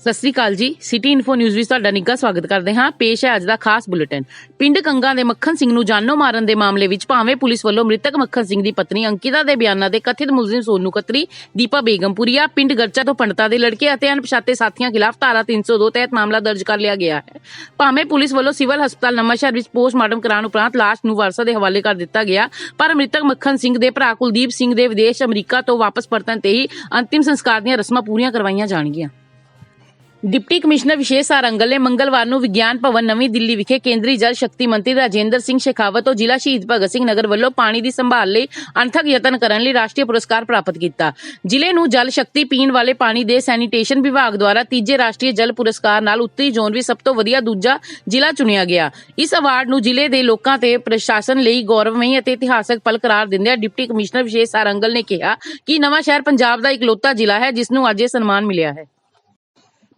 ਸਤਿ ਸ੍ਰੀ ਅਕਾਲ ਜੀ। City info news ਵਿੱਚ ਤੁਹਾਡਾ ਨਿੱਘਾ ਸਵਾਗਤ ਕਰਦੇ ਹਾਂ। ਪੇਸ਼ ਹੈ ਅੱਜ ਦਾ ਖਾਸ ਬੁਲੇਟਿਨ। ਪਿੰਡ ਕੰਗਾ ਦੇ ਮੱਖਣ ਸਿੰਘ ਨੂੰ ਜਾਨੋਂ ਮਾਰਨ ਦੇ ਮਾਮਲੇ ਵਿੱਚ ਭਾਵੇਂ ਪੁਲਿਸ ਵੱਲੋਂ ਮ੍ਰਿਤਕ ਮੱਖਣ ਸਿੰਘ ਦੀ ਪਤਨੀ ਅੰਕਿਤਾ ਦੇ ਬਿਆਨਾਂ ਦੇ ਕਥਿਤ ਮੁਲਜ਼ਮ ਸੋਨੂ ਕਤਰੀ ਦੀਪਾ ਬੇਗਮਪੁਰੀਆ, ਪਿੰਡ ਗਰਚਾ ਤੋਂ ਪੰਡਤਾ ਦੇ ਲੜਕੇ ਅਤੇ ਅਣਪਛਾਤੇ ਸਾਥੀਆਂ ਖਿਲਾਫ ਧਾਰਾ 302 ਤਹਿਤ ਮਾਮਲਾ ਦਰਜ ਕਰ ਲਿਆ ਗਿਆ ਹੈ। ਭਾਵੇਂ ਪੁਲਿਸ ਵੱਲੋਂ ਸਿਵਲ ਹਸਪਤਾਲ ਨਵਾਂਸ਼ਹਿਰ ਵਿੱਚ ਪੋਸਟਮਾਰਟਮ ਕਰਾਉਣ ਉਪਰੰਤ ਲਾਸ਼ ਨੂੰ ਵਾਰਸਾ ਦੇ ਹਵਾਲੇ ਕਰ ਦਿੱਤਾ ਗਿਆ, ਪਰ ਮ੍ਰਿਤਕ ਮੱਖਣ ਸਿੰਘ ਦੇ ਭਰਾ ਕੁਲਦੀਪ ਸਿੰਘ ਦੇ ਵਿਦੇਸ਼ ਅਮਰੀਕਾ ਤੋਂ ਵਾਪਸ ਪਰਤਣ ਤੇ ਹੀ ਅੰਤਿਮ ਸੰਸਕਾਰ ਦੀਆਂ ਰਸਮਾਂ ਪੂਰੀਆਂ ਕਰਵਾਈਆਂ ਜਾਣਗੀਆਂ। ਡਿਪਟੀ ਕਮਿਸ਼ਨਰ ਵਿਸ਼ੇਸ਼ ਸਾਰੰਗਲ ਨੇ ਮੰਗਲਵਾਰ ਨੂੰ ਵਿਗਿਆਨ ਭਵਨ ਨਵੀਂ ਦਿੱਲੀ ਵਿਖੇ ਕੇਂਦਰੀ ਜਲ ਸ਼ਕਤੀ ਮੰਤਰੀ ਰਾਜੇਂਦਰ ਸਿੰਘ ਸ਼ੇਖਾਵਤ ਤੋਂ ਜ਼ਿਲ੍ਹਾ ਸ਼ਹੀਦ ਭਗਤ ਸਿੰਘ ਨਗਰ ਵੱਲੋਂ ਪਾਣੀ ਦੀ ਸੰਭਾਲ ਲਈ ਅਣਥਕ ਯਤਨ ਕਰਨ ਲਈ ਰਾਸ਼ਟਰੀ ਪੁਰਸਕਾਰ ਪ੍ਰਾਪਤ ਕੀਤਾ। ਜ਼ਿਲ੍ਹੇ ਨੂੰ ਜਲ ਸ਼ਕਤੀ ਪੀਣ ਵਾਲੇ ਪਾਣੀ ਦੇ ਸੈਨੀਟੇਸ਼ਨ ਵਿਭਾਗ ਦੁਆਰਾ ਤੀਜੇ ਰਾਸ਼ਟਰੀ ਜਲ ਪੁਰਸਕਾਰ ਨਾਲ ਉੱਤਰੀ ਜ਼ੋਨ ਵਿੱਚ ਸਭ ਤੋਂ ਵਧੀਆ ਦੂਜਾ ਜ਼ਿਲ੍ਹਾ ਚੁਣਿਆ ਗਿਆ। ਇਸ ਅਵਾਰਡ ਨੂੰ ਜ਼ਿਲ੍ਹੇ ਦੇ ਲੋਕਾਂ ਤੇ ਪ੍ਰਸ਼ਾਸਨ ਲਈ ਗੌਰਵਮਈ ਅਤੇ ਇਤਿਹਾਸਕ ਪਲ ਕਰਾਰ ਦਿੰਦਿਆਂ ਡਿਪਟੀ ਕਮਿਸ਼ਨਰ ਵਿਸ਼ੇਸ਼ ਸਾਰੰਗਲ ਨੇ ਕਿਹਾ ਕਿ ਨਵਾਂ ਸ਼ਹਿਰ ਪੰਜਾਬ ਦਾ ਇਕਲੌਤਾ ਜ਼ਿਲ੍ਹਾ ਹੈ, ਜਿਸ ਨੂੰ ਅੱਜ ਇਹ ਸਨਮਾਨ ਮਿਲਿਆ ਹੈ।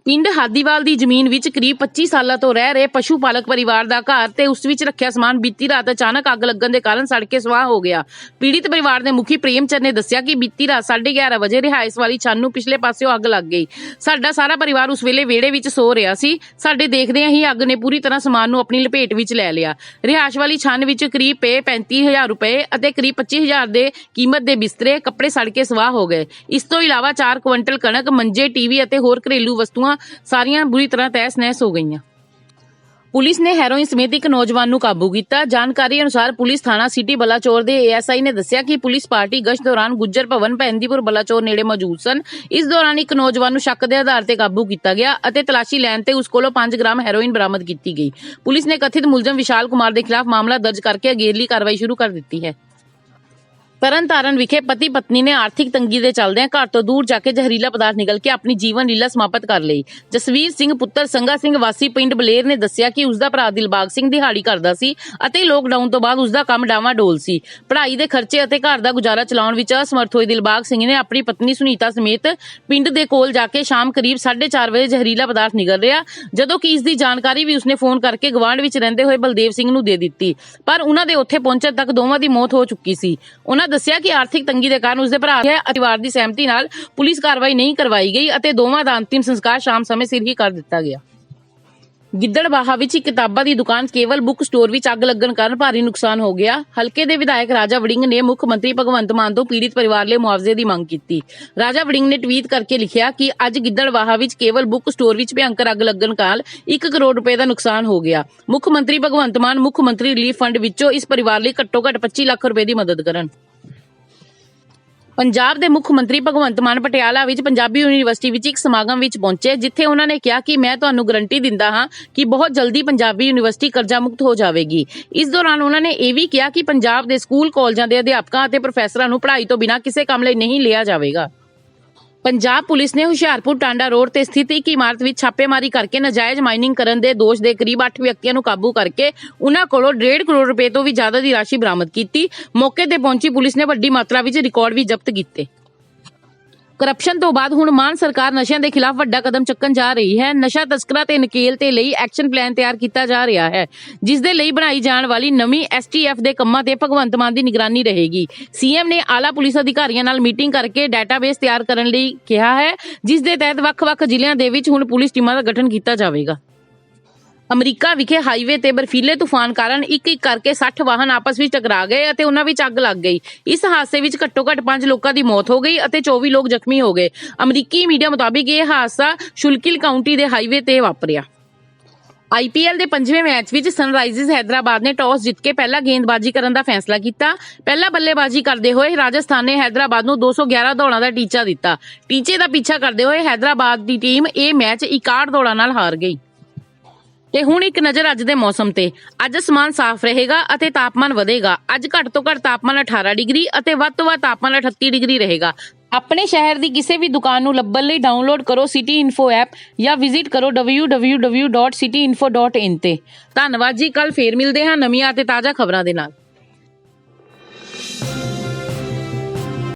ਪਿੰਡ ਹਾਦੀਵਾਲ ਦੀ ਜ਼ਮੀਨ ਵਿੱਚ ਕਰੀਬ 25 ਸਾਲਾਂ ਤੋਂ ਰਹਿ ਰਹੇ ਪਸ਼ੂ ਪਾਲਕ ਪਰਿਵਾਰ ਦਾ ਘਰ ਤੇ ਉਸ ਵਿੱਚ ਰੱਖਿਆ ਸਮਾਨ ਬੀਤੀ ਰਾਤ ਅਚਾਨਕ ਅੱਗ ਲੱਗਣ ਦੇ ਕਾਰਨ ਸੜ ਕੇ ਸਵਾਹ ਹੋ ਗਿਆ। ਪੀੜਿਤ ਪਰਿਵਾਰ ਦੇ ਮੁਖੀ ਪ੍ਰੇਮਚੰਦ ਨੇ ਦੱਸਿਆ ਕਿ ਬੀਤੀ ਰਾਤ 11:30 ਵਜੇ ਰਿਹਾਇਸ਼ ਵਾਲੀ ਛੰਨ ਨੂੰ ਪਿਛਲੇ ਪਾਸਿਓਂ ਅੱਗ ਲੱਗ ਗਈ। ਸਾਡਾ ਸਾਰਾ ਪਰਿਵਾਰ ਉਸ ਵੇਲੇ ਵਿਹੜੇ ਵਿੱਚ ਸੋ ਰਿਹਾ ਸੀ। ਸਾਡੇ ਦੇਖਦਿਆਂ ਹੀ ਅੱਗ ਨੇ ਪੂਰੀ ਤਰ੍ਹਾਂ ਸਮਾਨ ਨੂੰ ਆਪਣੀ ਲਪੇਟ ਵਿੱਚ ਲੈ ਲਿਆ। ਰਿਹਾਇਸ਼ ਵਾਲੀ ਛੰਨ ਵਿੱਚ ਕਰੀਬ ਪਏ 35000 ਰੁਪਏ ਅਤੇ ਕਰੀਬ 25000 ਦੇ ਕੀਮਤ ਦੇ ਬਿਸਤਰੇ, ਕੱਪੜੇ ਸੜ ਕੇ ਸਵਾਹ ਹੋ ਗਏ। ਇਸ ਤੋਂ ਇਲਾਵਾ 4 ਕੁਇੰਟਲ ਕਣਕ, ਮੰਜੇ, ਟੀਵੀ ਅਤੇ ਹੋਰ ਘਰੇਲੂ ਵਸਤੂਆਂ ਸਾਰੀਆਂ ਬੁਰੀ ਤਰ੍ਹਾਂ ਤਹਿਸ ਨਹਿਸ ਹੋ ਗਈਆਂ। ਪੁਲਿਸ ਨੇ ਹੈਰੋਇਨ ਸਮੇਤ ਇੱਕ ਨੌਜਵਾਨ ਨੂੰ ਕਾਬੂ ਕੀਤਾ। ਜਾਣਕਾਰੀ ਅਨੁਸਾਰ ਪੁਲਿਸ ਥਾਣਾ ਸਿਟੀ ਬਲਾਚੌਰ ਦੇ ਏਐਸਆਈ ਨੇ ਦੱਸਿਆ ਕਿ ਪੁਲਿਸ ਪਾਰਟੀ ਗਸ਼ਤ ਦੌਰਾਨ ਗੁੱਜਰ ਭਵਨ ਪੈਂਦੀਪੁਰ ਬਲਾਚੌਰ ਨੇੜੇ ਮੌਜੂਦ ਸਨ। ਇਸ ਦੌਰਾਨ ਇੱਕ ਨੌਜਵਾਨ ਨੂੰ ਸ਼ੱਕ ਦੇ ਆਧਾਰ ਤੇ ਕਾਬੂ ਕੀਤਾ ਗਿਆ ਅਤੇ ਤਲਾਸ਼ੀ ਲੈਣ ਤੇ ਉਸ ਕੋਲੋਂ 5 ਗ੍ਰਾਮ ਹੈਰੋਇਨ ਬਰਾਮਦ ਕੀਤੀ ਗਈ। ਪੁਲਿਸ ਨੇ ਕਥਿਤ ਮੁਲਜ਼ਮ ਵਿਸ਼ਾਲ ਕੁਮਾਰ ਦੇ ਖਿਲਾਫ ਮਾਮਲਾ ਦਰਜ ਕਰਕੇ ਅਗੇਰਲੀ ਕਾਰਵਾਈ ਸ਼ੁਰੂ ਕਰ ਦਿੱਤੀ ਹੈ। ਤਰਨਤਾਰਨ ਵਿਖੇ ਪਤੀ ਪਤਨੀ ਨੇ ਆਰਥਿਕ ਤੰਗੀ ਦੇ ਚੱਲਦਿਆਂ ਘਰ ਤੋਂ ਦੂਰ ਜਾ ਕੇ ਜ਼ਹਿਰੀਲਾ ਪਦਾਰਥ ਨਿਗਲ ਕੇ ਆਪਣੀ ਜੀਵਨ ਲੀਲਾ ਸਮਾਪਤ ਕਰ ਲਈ। ਜਸਵੀਰ ਸਿੰਘ ਪੁੱਤਰ ਸੰਗਾ ਸਿੰਘ ਵਾਸੀ ਪਿੰਡ ਬਲੇਰ ਨੇ ਦੱਸਿਆ ਕਿ ਉਸ ਦਾ ਭਰਾ ਦਿਲਬਾਗ ਸਿੰਘ ਦਿਹਾੜੀ ਕਰਦਾ ਸੀ ਅਤੇ ਲੋਕਡਾਊਨ ਤੋਂ ਬਾਅਦ ਉਸ ਦਾ ਕੰਮ ਡਾਵਾਂ ਡੋਲ ਸੀ। ਪੜ੍ਹਾਈ ਦੇ ਖਰਚੇ ਅਤੇ ਘਰ ਦਾ ਗੁਜ਼ਾਰਾ ਚਲਾਉਣ ਵਿੱਚ ਅਸਮਰਥ ਹੋਏ ਦਿਲਬਾਗ ਸਿੰਘ ਨੇ ਆਪਣੀ ਪਤਨੀ ਸੁਨੀਤਾ ਸਮੇਤ ਪਿੰਡ ਦੇ ਕੋਲ ਜਾ ਕੇ ਸ਼ਾਮ ਕਰੀਬ 4:30 ਵਜੇ ਜ਼ਹਿਰੀਲਾ ਪਦਾਰਥ ਨਿਗਲ ਰਿਹਾ, ਜਦੋਂ ਕਿ ਇਸ ਦੀ ਜਾਣਕਾਰੀ ਵੀ ਉਸਨੇ ਫੋਨ ਕਰਕੇ ਗਵਾਂਢ ਵਿੱਚ ਰਹਿੰਦੇ ਹੋਏ ਬਲਦੇਵ ਸਿੰਘ ਨੂੰ ਦੇ ਦਿੱਤੀ। ਪਰ ਉਹਨਾਂ ਦੇ ਉੱਥੇ ਪਹੁੰਚਣ ਤੱਕ ਦੋਵਾਂ ਦੀ ਮੌਤ ਹੋ ਚੁੱਕੀ ਸੀ। ਉਹਨਾਂ ਦੱਸਿਆ ਕਿ ਆਰਥਿਕ ਤੰਗੀ ਦੇ ਕਾਰਨ ਉਸਦੇ ਭਰਾ ਦੇ ਪਰਿਵਾਰ ਦੀ ਸਹਿਮਤੀ ਨਾਲ ਪੁਲਿਸ ਕਾਰਵਾਈ ਨਹੀਂ ਕਰਵਾਈ ਗਈ ਅਤੇ ਦੋਵਾਂ ਦਾ ਅੰਤਿਮ ਸੰਸਕਾਰ ਸ਼ਾਮ ਸਮੇਂ ਸਿਰ ਹੀ ਕਰ ਦਿੱਤਾ ਗਿਆ। ਗਿੱਦੜਬਾਹਾ ਵਿੱਚ ਇੱਕ ਕਿਤਾਬਾਂ ਦੀ ਦੁਕਾਨ ਕੇਵਲ ਬੁੱਕ ਸਟੋਰ ਵਿੱਚ ਅੱਗ ਲੱਗਣ ਕਾਰਨ ਭਾਰੀ ਨੁਕਸਾਨ ਹੋ ਗਿਆ। ਹਲਕੇ ਦੇ ਵਿਧਾਇਕ ਰਾਜਾ ਵੜਿੰਗ ਨੇ ਮੁੱਖ ਮੰਤਰੀ ਭਗਵੰਤ ਮਾਨ ਤੋਂ ਪੀੜਿਤ ਪਰਿਵਾਰ ਲਈ ਮੁਆਵਜ਼ੇ ਦੀ ਮੰਗ ਕੀਤੀ। ਰਾਜਾ ਵੜਿੰਗ ਨੇ ਟਵੀਟ ਕਰਕੇ ਲਿਖਿਆ ਕਿ ਅੱਜ ਗਿੱਦੜਬਾਹਾ ਵਿੱਚ ਕੇਵਲ ਬੁੱਕ ਸਟੋਰ ਵਿੱਚ ਭਿਅੰਕਰ ਅੱਗ ਲੱਗਣ ਕਾਰਨ 1 ਕਰੋੜ ਰੁਪਏ ਦਾ ਨੁਕਸਾਨ ਹੋ ਗਿਆ। ਮੁੱਖ ਮੰਤਰੀ ਭਗਵੰਤ ਮਾਨ ਮੁੱਖ ਮੰਤਰੀ ਰਿਲੀਫ ਫੰਡ ਵਿੱਚੋਂ ਇਸ ਪਰਿਵਾਰ ਲਈ ਘੱਟੋ ਘੱਟ 25 ਲੱਖ ਰੁਪਏ ਦੀ ਮਦਦ ਕਰਨ। ਪੰਜਾਬ ਦੇ ਮੁੱਖ ਮੰਤਰੀ ਭਗਵੰਤ ਮਾਨ ਪਟਿਆਲਾ ਵਿੱਚ ਪੰਜਾਬੀ ਯੂਨੀਵਰਸਿਟੀ ਵਿੱਚ ਇੱਕ ਸਮਾਗਮ ਵਿੱਚ ਪਹੁੰਚੇ, ਜਿੱਥੇ ਉਹਨਾਂ ਨੇ ਕਿਹਾ ਕਿ ਮੈਂ ਤੁਹਾਨੂੰ ਗਰੰਟੀ ਦਿੰਦਾ ਹਾਂ ਕਿ ਬਹੁਤ ਜਲਦੀ ਪੰਜਾਬੀ ਯੂਨੀਵਰਸਿਟੀ ਕਰਜ਼ਾ ਮੁਕਤ ਹੋ ਜਾਵੇਗੀ। ਇਸ ਦੌਰਾਨ ਉਹਨਾਂ ਨੇ ਇਹ ਵੀ ਕਿਹਾ ਕਿ ਪੰਜਾਬ ਦੇ ਸਕੂਲ, ਕਾਲਜਾਂ ਦੇ ਅਧਿਆਪਕਾਂ ਅਤੇ ਪ੍ਰੋਫੈਸਰਾਂ ਨੂੰ ਪੜ੍ਹਾਈ ਤੋਂ ਬਿਨਾਂ ਕਿਸੇ ਕੰਮ ਲਈ ਨਹੀਂ ਲਿਆ ਜਾਵੇਗਾ। ਪੰਜਾਬ ਪੁਲਿਸ ਨੇ ਹੁਸ਼ਿਆਰਪੁਰ ਟਾਂਡਾ ਰੋਡ ਤੇ ਸਥਿਤ ਇੱਕ ਇਮਾਰਤ ਵਿੱਚ ਛਾਪੇਮਾਰੀ ਕਰਕੇ ਨਾਜਾਇਜ਼ ਮਾਈਨਿੰਗ ਕਰਨ ਦੇ ਦੋਸ਼ ਦੇ ਕਰੀਬ 8 ਵਿਅਕਤੀਆਂ ਨੂੰ ਕਾਬੂ ਕਰਕੇ ਉਨ੍ਹਾਂ ਕੋਲੋਂ 1.5 ਕਰੋੜ ਰੁਪਏ ਤੋਂ ਵੀ ਜ਼ਿਆਦਾ ਦੀ ਰਾਸ਼ੀ ਬਰਾਮਦ ਕੀਤੀ। ਮੌਕੇ ਤੇ ਪਹੁੰਚੀ ਪੁਲਿਸ ਨੇ ਵੱਡੀ ਮਾਤਰਾ ਵਿੱਚ ਰਿਕਾਰਡ ਵੀ ਜ਼ਬਤ ਕੀਤੇ। ਕਰਪਸ਼ਨ ਤੋਂ ਬਾਅਦ ਹੁਣ ਮਾਨ ਸਰਕਾਰ ਨਸ਼ਿਆਂ ਦੇ ਖਿਲਾਫ ਵੱਡਾ ਕਦਮ ਚੱਕਣ ਜਾ ਰਹੀ ਹੈ। ਨਸ਼ਾ ਤਸਕਰਾਂ ਤੇ ਨਕੇਲ ਤੇ ਲਈ ਐਕਸ਼ਨ ਪਲਾਨ ਤਿਆਰ ਕੀਤਾ ਜਾ ਰਿਹਾ ਹੈ। ਜਿਸ ਦੇ ਲਈ ਬਣਾਈ ਜਾਣ ਵਾਲੀ ਨਵੀਂ ਐਸਟੀਐਫ ਦੇ ਕੰਮਾਂ ਤੇ ਭਗਵੰਤ ਮਾਨ ਦੀ ਨਿਗਰਾਨੀ ਰਹੇਗੀ। ਸੀਐਮ ਨੇ ਆਲਾ ਪੁਲਿਸ ਅਧਿਕਾਰੀਆਂ ਨਾਲ ਮੀਟਿੰਗ ਕਰਕੇ ਡਾਟਾਬੇਸ ਤਿਆਰ ਕਰਨ ਲਈ ਕਿਹਾ ਹੈ। ਜਿਸ ਦੇ ਤਹਿਤ ਵੱਖ-ਵੱਖ ਜ਼ਿਲ੍ਹਿਆਂ ਦੇ ਵਿੱਚ ਹੁਣ ਪੁਲਿਸ ਟੀਮਾਂ ਦਾ ਗਠਨ ਕੀਤਾ ਜਾਵੇਗਾ। ਅਮਰੀਕਾ ਵਿਖੇ ਹਾਈਵੇ ਤੇ ਬਰਫੀਲੇ ਤੂਫਾਨ ਕਾਰਨ ਇੱਕ ਇੱਕ ਕਰਕੇ 60 ਵਾਹਨ ਆਪਸ ਵਿੱਚ ਟਕਰਾ ਗਏ ਅਤੇ ਉਹਨਾਂ ਵਿੱਚ ਅੱਗ ਲੱਗ ਗਈ। ਇਸ ਹਾਦਸੇ ਵਿੱਚ ਘੱਟੋ-ਘੱਟ 5 ਲੋਕਾਂ ਦੀ ਮੌਤ ਹੋ ਗਈ ਅਤੇ 24 ਲੋਕ ਜ਼ਖਮੀ ਹੋ ਗਏ। ਅਮਰੀਕੀ ਮੀਡੀਆ ਮੁਤਾਬਿਕ ਇਹ ਹਾਦਸਾ ਸ਼ੁਲਕਿਲ ਕਾਉਂਟੀ ਦੇ ਹਾਈਵੇ ਤੇ ਵਾਪਰਿਆ। ਆਈਪੀਐਲ ਦੇ ਪੰਜਵੇਂ ਮੈਚ ਵਿੱਚ ਸਨਰਾਈਜ਼ਰਸ ਹੈਦਰਾਬਾਦ ਨੇ ਟਾਸ ਜਿੱਤ ਕੇ ਪਹਿਲਾਂ ਗੇਂਦਬਾਜ਼ੀ ਕਰਨ ਦਾ ਫੈਸਲਾ ਕੀਤਾ। ਪਹਿਲਾਂ ਬੱਲੇਬਾਜ਼ੀ ਕਰਦੇ ਹੋਏ ਰਾਜਸਥਾਨ ਨੇ ਹੈਦਰਾਬਾਦ ਨੂੰ 211 ਦੌੜਾਂ ਦਾ ਟੀਚਾ ਦਿੱਤਾ। ਟੀਚੇ ਦਾ ਪਿੱਛਾ ਕਰਦੇ ਹੋਏ ਹੈਦਰਾਬਾਦ ਦੀ ਟੀਮ ਇਹ ਮੈਚ 61 ਦੌੜਾਂ ਨਾਲ ਹਾਰ ਗਈ। ਤੇ ਹੁਣ ਇੱਕ ਨਜ਼ਰ ਅੱਜ ਦੇ ਮੌਸਮ ਤੇ। ਅੱਜ ਅਸਮਾਨ ਸਾਫ਼ ਰਹੇਗਾ ਅਤੇ ਤਾਪਮਾਨ ਵਧੇਗਾ। ਅੱਜ ਘੱਟ ਤੋਂ ਘੱਟ ਤਾਪਮਾਨ 18 ਡਿਗਰੀ ਅਤੇ ਵੱਧ ਤੋਂ ਵੱਧ ਤਾਪਮਾਨ 38 ਡਿਗਰੀ ਰਹੇਗਾ। ਆਪਣੇ ਸ਼ਹਿਰ ਦੀ ਕਿਸੇ ਵੀ ਦੁਕਾਨ ਨੂੰ ਲੱਭਣ ਲਈ ਡਾਊਨਲੋਡ ਕਰੋ ਸਿਟੀ ਇਨਫੋ ਐਪ ਜਾਂ ਵਿਜ਼ਿਟ ਕਰੋ www.cityinfo.in ਤੇ। ਧੰਨਵਾਦ ਜੀ ਕੱਲ ਫੇਰ ਮਿਲਦੇ ਹਾਂ ਨਵੀਆਂ ਅਤੇ ਤਾਜ਼ਾ ਖਬਰਾਂ ਦੇ ਨਾਲ।